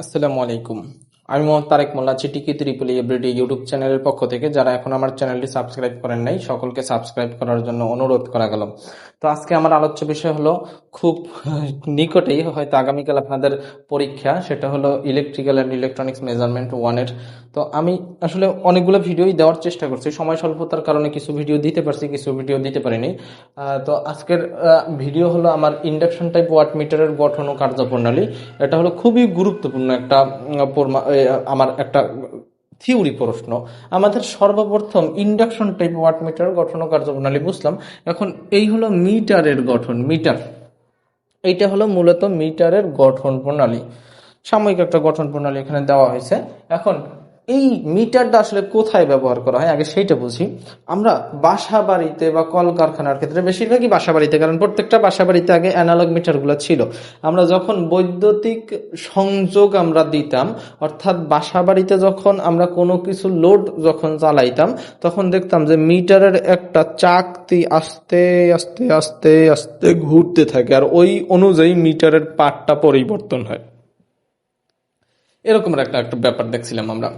আসসালামু আলাইকুম। আমি মোহাম্মদ তারেক মোল্লা, চিটিকি ত্রিপুলি এভরিডে ইউটিউব চ্যানেলের পক্ষ থেকে, যারা এখন আমার চ্যানেলটি সাবস্ক্রাইব করেন নাই, সকলকে সাবস্ক্রাইব করার জন্য অনুরোধ করা গেল। তো আজকে আমার আলোচ্য বিষয় হলো, খুব নিকটেই হয়তো আগামীকাল আপনাদের পরীক্ষা, সেটা হলো ইলেকট্রিক্যাল অ্যান্ড ইলেকট্রনিক্স মেজারমেন্ট ওয়ানের তো আমি আসলে অনেকগুলো ভিডিওই দেওয়ার চেষ্টা করছি, সময় স্বল্পতার কারণে কিছু ভিডিও দিতে পারছি, কিছু ভিডিও দিতে পারিনি। তো আজকের ভিডিও হলো আমার ইন্ডাকশন টাইপ ওয়াট মিটারের গঠন ও কার্যপ্রণালী। এটা হলো খুবই গুরুত্বপূর্ণ একটা আমার একটা থিওরি প্রশ্ন। আমাদের সর্বপ্রথম ইন্ডাকশন টাইপ ওয়াট মিটার গঠন কার্যপ্রণালী বুঝলাম। এখন এই হলো মিটারের গঠন, মিটার। এইটা হলো মূলত মিটারের গঠন প্রণালী। সাময়িক একটা গঠন প্রণালী এখানে দেওয়া হয়েছে। এখন এই মিটারটা আসলে কোথায় ব্যবহার করা হয়? আগে সেইটা বুঝি। আমরা বাসা বাড়িতে বা কলকারখানার ক্ষেত্রে, বেশিরভাগই বাসা বাড়িতে কারণ প্রত্যেকটা বাসা বাড়িতে আগে অ্যানালগ মিটারগুলো ছিল। আমরা যখন বৈদ্যুতিক সংযোগ আমরা দিতাম, অর্থাৎ বাসা বাড়িতে যখন আমরা কোনো কিছু লোড যখন চালাইতাম, তখন দেখতাম যে মিটারের একটা চাকতি আস্তে আস্তে আস্তে আস্তে ঘুরতে থাকে, আর ওই অনুযায়ী মিটারের পাটটা পরিবর্তন হয়। এরকম একটা একটা ব্যাপার দেখছিলাম আমরা।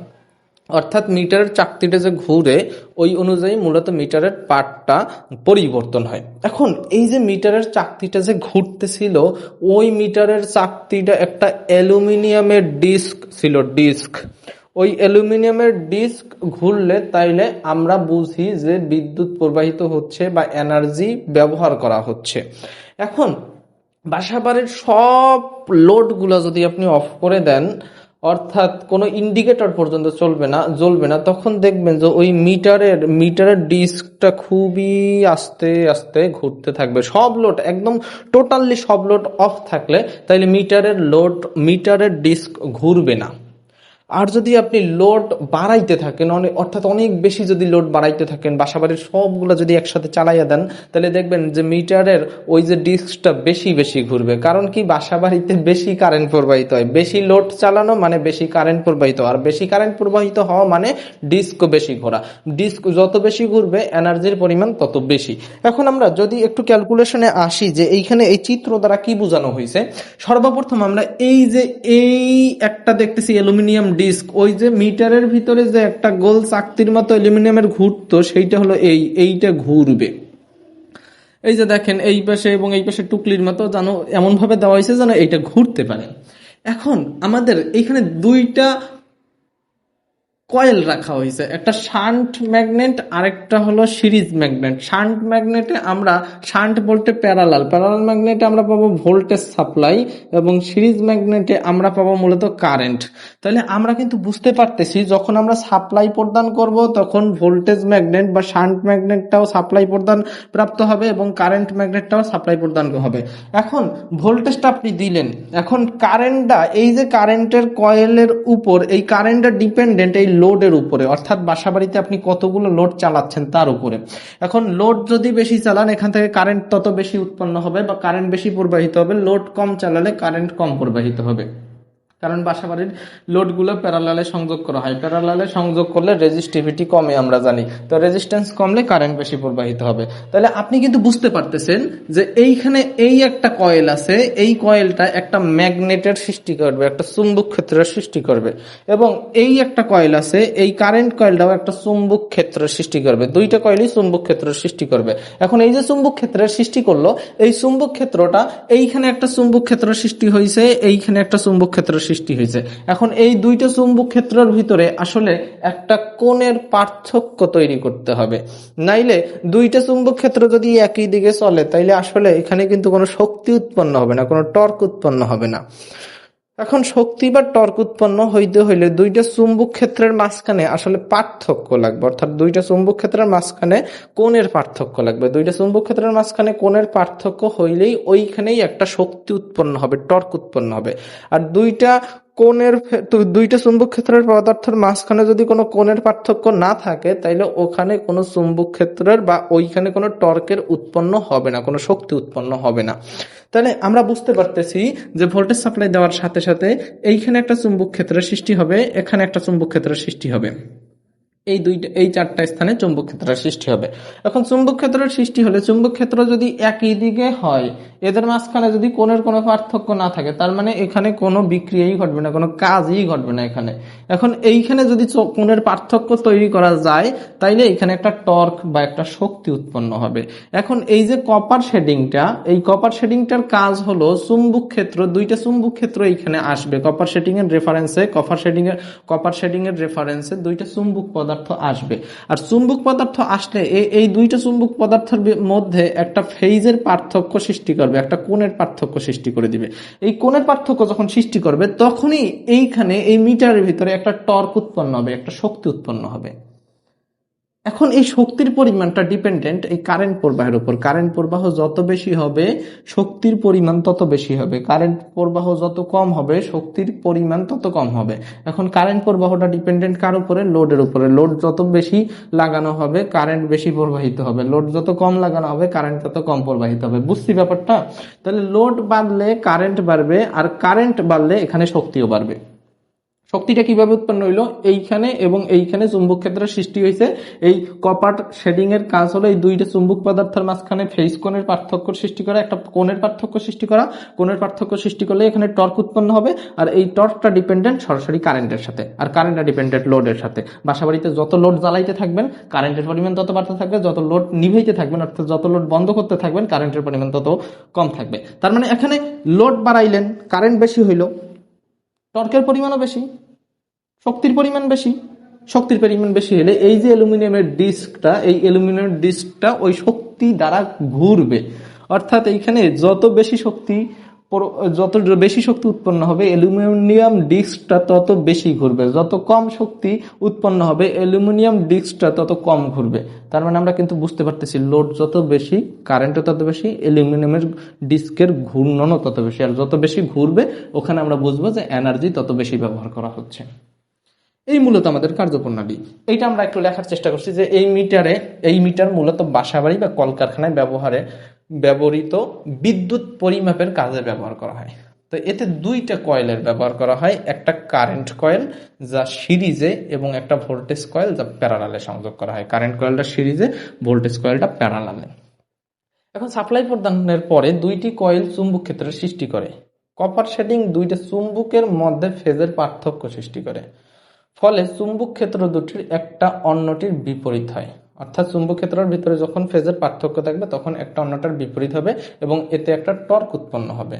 অর্থাৎ মিটারের চাকতিটা যে ঘুরে, ওই অনুযায়ী মূলত মিটারের পার্টটা পরিবর্তন হয়। এখন, এই যে মিটারের চাকতিটা যে ঘুরতেছিল, ওই মিটারের চাকতিটা একটা অ্যালুমিনিয়ামের ডিস্ক ছিল, ডিস্ক। ওই অ্যালুমিনিয়ামের ডিস্ক ঘুরলে তাইলে আমরা বুঝি যে বিদ্যুৎ প্রবাহিত হচ্ছে বা এনার্জি ব্যবহার করা হচ্ছে। এখন বাসাবাড়ির সব লোডগুলো যদি আপনি অফ করে দেন অর্থাৎ কোনো ইন্ডিকেটর পর্যন্ত চলবে না, জ্বলবে না, তখন দেখবেন যে ওই মিটারের মিটারের ডিস্কটা খুবই আস্তে আস্তে ঘুরতে থাকবে। সব লোড একদম টোটালি সব লোড অফ থাকলে তাইলে মিটারের লোড মিটারের ডিস্ক ঘুরবে না। আর যদি আপনি লোড বাড়াইতে থাকেন অনেক অর্থাৎ অনেক বেশি যদি লোড বাড়াইতে থাকেন, বাসাবাড়ির সবগুলো যদি একসাথে চালাইয়া দেন, তাহলে দেখবেন যে মিটারের ওই যে ডিস্কটা বেশি বেশি ঘুরবে। কারণ কি? বাসাবাড়িতে বেশি কারেন্ট প্রবাহিত হয়। বেশি লোড চালানো মানে বেশি কারেন্ট প্রবাহিত। আর বেশি কারেন্ট প্রবাহিত হওয়া মানে ডিস্কও বেশি ঘোরা। ডিস্ক যত বেশি ঘুরবে এনার্জির পরিমাণ তত বেশি। এখন আমরা যদি একটু ক্যালকুলেশনে আসি যে এইখানে এই চিত্র দ্বারা কি বোঝানো হয়েছে সর্বপ্রথম আমরা এই যে এই একটা দেখতেছি অ্যালুমিনিয়াম ডিস্ক, ওই যে মিটারের ভিতরে যে একটা গোল চাকতির মতো অ্যালুমিনিয়ামের ঘুরতো, সেইটা হলো এই, এইটা ঘুরবে। এই যে দেখেন, এই পাশে এবং এই পাশে টুকলির মতো যেন এমনভাবে দেওয়া হয়েছে যেন এইটা ঘুরতে পারে। এখন আমাদের এইখানে দুইটা কয়েল রাখা হয়েছে। একটা শান্ট ম্যাগনেট, আরেকটা হলো সিরিজ ম্যাগনেট। শান্ট ম্যাগনেটে আমরা, শান্ট বলতে প্যারালাল। প্যারালাল ম্যাগনেটে আমরা পাবো ভোল্টেজ সাপ্লাই এবং সিরিজ ম্যাগনেটে আমরা পাবো মূলত কারেন্ট। তাহলে আমরা কিন্তু বুঝতে পারতেছি, যখন আমরা সাপ্লাই প্রদান করব, তখন ভোল্টেজ ম্যাগনেট বা শান্ট ম্যাগনেটটাও সাপ্লাই প্রদান প্রাপ্ত হবে এবং কারেন্ট ম্যাগনেটটাও সাপ্লাই প্রদান হবে। এখন ভোল্টেজটা আপনি দিলেন। এখন কারেন্টটা, এই যে কারেন্টের কয়েলের উপর, এই কারেন্টটা ডিপেন্ডেন্ট এই লোডের উপরে, অর্থাৎ বাসাবাড়িতে আপনি কতগুলো লোড চালাচ্ছেন তার উপরে। এখন লোড যদি বেশি চালান, এখান থেকে কারেন্ট তত বেশি উৎপন্ন হবে বা কারেন্ট বেশি প্রবাহিত হবে লোড কম চালালে কারেন্ট কম প্রবাহিত হবে। কারণ বাসাবাড়ির লোডগুলো প্যারালালে সংযোগ করা হয়। প্যারালালে সংযোগ করলে রেজিস্টিভিটি কমে, আমরা জানি। তো রেজিস্ট্যান্স কমলে কারেন্ট বেশি প্রবাহিত হবে। তাহলে আপনি কিন্তু বুঝতে পারতেছেন যে এইখানে এই একটা কয়েল আছে, এই কয়েলটা একটা ম্যাগনেটের সৃষ্টি করবে, একটা চুম্বক ক্ষেত্রের সৃষ্টি করবে। এবং এই একটা কয়েল আছে, এই কারেন্ট কয়েলটাও একটা চুম্বক ক্ষেত্রের সৃষ্টি করবে। দুইটা কয়েলই চুম্বক ক্ষেত্রের সৃষ্টি করবে। এখন এই যে চুম্বক ক্ষেত্রের সৃষ্টি করল, এই চুম্বক ক্ষেত্রটা এইখানে একটা চুম্বক ক্ষেত্র সৃষ্টি হয়েছে এইখানে একটা চুম্বক ক্ষেত্র সৃষ্টি হয়েছে। এখন এই দুইটা চুম্বক ক্ষেত্রের ভিতরে আসলে একটা কোণের পার্থক্য তৈরি করতে হবে। নাইলে দুইটা চুম্বক ক্ষেত্র যদি একই দিকে চলে, তাইলে আসলে এখানে কিন্তু কোনো শক্তি উৎপন্ন হবে না, কোনো টর্ক উৎপন্ন হবে না। এখন শক্তি বা টর্ক উৎপন্ন হইতে হইলে দুইটা চুম্বক ক্ষেত্রের মাঝখানে আসলে পার্থক্য লাগবে। অর্থাৎ দুইটা চুম্বক ক্ষেত্রের মাঝখানে কোণের পার্থক্য লাগবে। দুইটা চুম্বক ক্ষেত্রের মাঝখানে কোণের পার্থক্য হইলেই ওইখানেই একটা শক্তি উৎপন্ন হবে, টর্ক উৎপন্ন হবে। আর দুইটা কোণের দুইটা চুম্বক ক্ষেত্রের পদার্থের মাঝখানে যদি কোনো কোণের পার্থক্য না থাকে, তাইলে ওখানে কোনো চুম্বক ক্ষেত্রের বা ওইখানে কোনো টর্কের উৎপন্ন হবে না, কোনো শক্তি উৎপন্ন হবে না। তাহলে আমরা বুঝতে পারতেছি যে ভোল্টেজ সাপ্লাই দেওয়ার সাথে সাথে এইখানে একটা চুম্বক ক্ষেত্রের সৃষ্টি হবে, এখানে একটা চুম্বক ক্ষেত্রের সৃষ্টি হবে। এই দুইটা, এই চারটা স্থানে চুম্বক ক্ষেত্রের সৃষ্টি হবে। এখন চুম্বক ক্ষেত্রের সৃষ্টি হলে চুম্বক ক্ষেত্র যদি একই দিকে হয়, এদের মাঝখানে যদি কোণের কোনো পার্থক্য না থাকে, তার মানে এখানে কোনো বিক্রিয়াই ঘটবে না, কোনো কাজই ঘটবে না এখানে। এখন এইখানে যদি কোণের পার্থক্য তৈরি করা যায়, তাইলে এখানে একটা টর্ক বা একটা শক্তি উৎপন্ন হবে। এখন এই যে কপার শেডিংটা, এই কপার শেডিংটার কাজ হলো চুম্বক ক্ষেত্র, দুইটা চুম্বক ক্ষেত্র এইখানে আসবে। কপার শেডিং এর রেফারেন্সে কপার শেডিং এর কপার শেডিং এর রেফারেন্সে দুইটা চুম্বক পদার্থ আসবে। আর চুম্বক পদার্থ আসলে এই দুইটা চুম্বক পদার্থের মধ্যে একটা ফেইজের পার্থক্য সৃষ্টি করবে, একটা কোণের পার্থক্য সৃষ্টি করে দিবে। এই কোণের পার্থক্য যখন সৃষ্টি করবে, তখনই এইখানে এই মিটারের ভিতরে একটা টর্ক উৎপন্ন হবে, একটা শক্তি উৎপন্ন হবে। এখন এই শক্তির পরিমাণটা ডিপেন্ডেন্ট এই কারেন্ট প্রবাহের উপর। কারেন্ট প্রবাহ যত বেশি হবে, শক্তির পরিমাণ তত বেশি হবে। কারেন্ট প্রবাহ যত কম হবে, শক্তির পরিমাণ তত কম হবে। এখন কারেন্ট প্রবাহটা ডিপেন্ডেন্ট কার উপরে? লোডের উপরে। লোড যত বেশি লাগানো হবে কারেন্ট বেশি প্রবাহিত হবে। লোড যত কম লাগানো হবে কারেন্ট তত কম প্রবাহিত হবে। বুঝছি ব্যাপারটা? তাহলে লোড বাড়লে কারেন্ট বাড়বে, আর কারেন্ট বাড়লে এখানে শক্তিও বাড়বে। শক্তিটা কীভাবে উৎপন্ন হইল? এইখানে এবং এইখানে চুম্বক ক্ষেত্রের সৃষ্টি হয়েছে এই কপার শেডিং এর কাজ হলো এই দুইটা চুম্বক পদার্থের মাঝখানে ফেস কোণের পার্থক্য সৃষ্টি করা, একটা কোণের পার্থক্য সৃষ্টি করা। কোণের পার্থক্য সৃষ্টি করলে এখানে টর্ক উৎপন্ন হবে আর এই টর্কটা ডিপেন্ডেন্ট সরাসরি কারেন্টের সাথে আর কারেন্টটা ডিপেন্ডেন্ট লোডের সাথে। বাসাবাড়িতে যত লোড জ্বালাইতে থাকবেন কারেন্টের পরিমাণ তত বাড়তে থাকবে, যত লোড নিভাইতে থাকবেন, অর্থাৎ যত লোড বন্ধ করতে থাকবেন কারেন্টের পরিমাণ তত কম থাকবে। তার মানে এখানে লোড বাড়াইলেন কারেন্ট বেশি হইল। টর্কের পরিমাণও বেশি, শক্তির পরিমাণ বেশি, শক্তির পরিমাণ বেশি হলে এই যে অ্যালুমিনিয়ামের ডিস্কটা, এই অ্যালুমিনিয়ামের ডিস্কটা ওই শক্তি দ্বারা ঘুরবে। অর্থাৎ এইখানে যত বেশি শক্তি যত বেশি শক্তি উৎপন্ন হবে, অ্যালুমিনিয়াম ডিস্কটা তত বেশি ঘুরবে। যত কম শক্তি উৎপন্ন হবে, অ্যালুমিনিয়াম ডিস্কটা তত কম ঘুরবে। তার মানে আমরা কিন্তু বুঝতে পারতেছি, লোড যত বেশি, কারেন্টও তত বেশি, অ্যালুমিনিয়ামের ডিস্কের ঘূর্ণনও তত বেশি। আর যত বেশি ঘুরবে, ওখানে আমরা বুঝব যে এনার্জি তত বেশি ব্যবহার করা হচ্ছে। এই মূলত আমাদের কার্যপ্রণালী। এইটা আমরা একটু লেখার চেষ্টা করছি যে এই মিটারে, এই মিটার মূলত বাসাবাড়ি বা কলকারখানায় ব্যবহারে ব্যবহৃত বিদ্যুৎ পরিমাপের কাজে ব্যবহার করা হয়। তো এতে দুইটা কয়েলের ব্যবহার করা হয়। একটা কারেন্ট কয়েল যা সিরিজে এবং একটা ভোল্টেজ কয়েল যা প্যারালালে সংযোগ করা হয়। কারেন্ট কয়েলটা সিরিজে ভোল্টেজ কয়েলটা প্যারালালে এখন সাপ্লাই প্রদানের পরে দুইটি কয়েল চুম্বক ক্ষেত্রের সৃষ্টি করে। কপার শেডিং দুইটা চুম্বকের মধ্যে ফেজের পার্থক্য সৃষ্টি করে। ফলে চুম্বক ক্ষেত্র দুটির একটা অন্যটির বিপরীত হয়। অর্থাৎ চুম্বক ক্ষেত্রের ভিতরে যখন ফেজের পার্থক্য থাকবে, তখন একটা অন্যটার বিপরীত হবে এবং এতে একটা টর্ক উৎপন্ন হবে।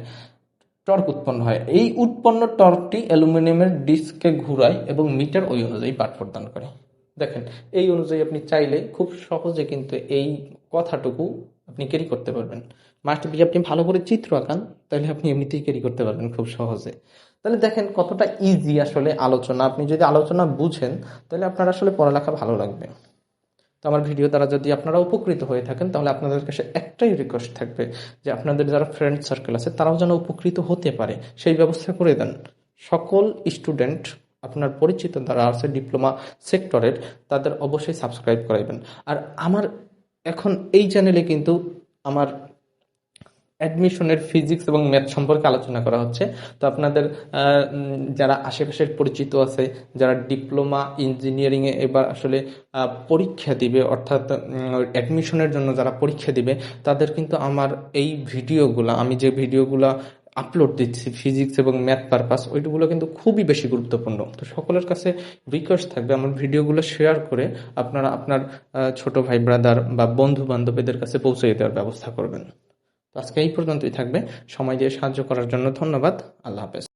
টর্ক উৎপন্ন হয়। এই উৎপন্ন টর্কটি অ্যালুমিনিয়ামের ডিস্ককে ঘুরায় এবং মিটার ওই অনুযায়ী পাঠ প্রদান করে। দেখেন, এই অনুযায়ী আপনি চাইলে খুব সহজে কিন্তু এই কথাটুকু আপনি ক্যারি করতে পারবেন। মাস্টার যদি আপনি ভালো করে চিত্র আঁকান, তাহলে আপনি এমনিতেই ক্যারি করতে পারবেন খুব সহজে। তাহলে দেখেন কতটা ইজি আসলে আলোচনা। আপনি যদি আলোচনা বুঝেন, তাহলে আপনার আসলে পড়ালেখা ভালো লাগবে। তো আমার ভিডিও দ্বারা যদি আপনারা উপকৃত হয়ে থাকেন, তাহলে আপনাদের কাছে একটাই রিকোয়েস্ট থাকবে যে আপনাদের যারা ফ্রেন্ড সার্কেল আছে, তারাও যেন উপকৃত হতে পারে। সেই ব্যবস্থা করে দেন। সকল স্টুডেন্ট আপনার পরিচিত যারা আছে ডিপ্লোমা সেক্টরের তাদের অবশ্যই সাবস্ক্রাইব করাইবেন। আর আমার এখন এই চ্যানেলে কিন্তু আমার অ্যাডমিশনের ফিজিক্স এবং ম্যাথ সম্পর্কে আলোচনা করা হচ্ছে। তো আপনাদের যারা আশেপাশের পরিচিত আছে, যারা ডিপ্লোমা ইঞ্জিনিয়ারিংয়ে এবার আসলে পরীক্ষা দিবে, অর্থাৎ অ্যাডমিশনের জন্য যারা পরীক্ষা দিবে, তাদের কিন্তু আমার এই ভিডিওগুলো, আমি যে ভিডিওগুলো আপলোড দিচ্ছি, ফিজিক্স এবং ম্যাথ পারপাস, ওইগুলো কিন্তু খুবই বেশি গুরুত্বপূর্ণ। তো সকলের কাছে রিকোয়েস্ট থাকবে আমার ভিডিওগুলো শেয়ার করে আপনারা আপনার ছোট ভাই ব্রাদার বা বন্ধু বান্ধবীদের কাছে পৌঁছে দেওয়ার ব্যবস্থা করবেন। তো আজকে এই পর্যন্তই থাকবে। সময় দিয়ে সাহায্য করার জন্য ধন্যবাদ। আল্লাহ হাফেজ।